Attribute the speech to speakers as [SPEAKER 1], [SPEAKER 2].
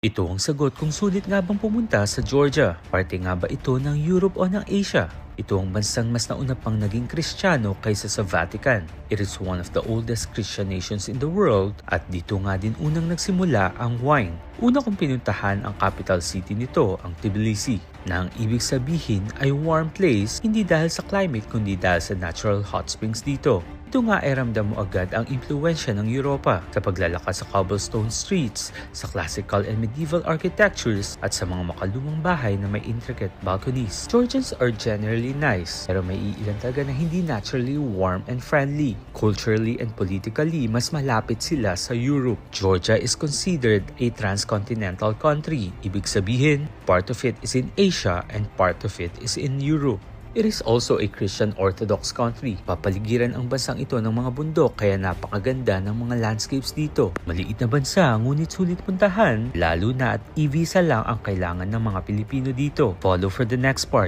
[SPEAKER 1] Ito ang sagot kung sulit nga bang pumunta sa Georgia. Parte nga ba ito ng Europe o ng Asia? Ito ang bansang mas nauna pang naging Kristiyano kaysa sa Vatican. It is one of the oldest Christian nations in the world at dito nga din unang nagsimula ang wine. Una kong pinuntahan ang capital city nito, ang Tbilisi, na ang ibig sabihin ay warm place hindi dahil sa climate kundi dahil sa natural hot springs dito. Ito nga ay ramdam mo agad ang impluensya ng Europa sa paglalakad sa cobblestone streets, sa classical and medieval architectures at sa mga makalumang bahay na may intricate balconies. Georgians are generally nice pero may iilan talaga na hindi naturally warm and friendly. Culturally and politically, mas malapit sila sa Europe. Georgia is considered a transcontinental country. Ibig sabihin, part of it is in Asia and part of it is in Europe. It is also a Christian Orthodox country. Papaligiran ang bansang ito ng mga bundok kaya napakaganda ng mga landscapes dito. Maliit na bansa ngunit sulit puntahan lalo na at e-visa lang ang kailangan ng mga Pilipino dito. Follow for the next part.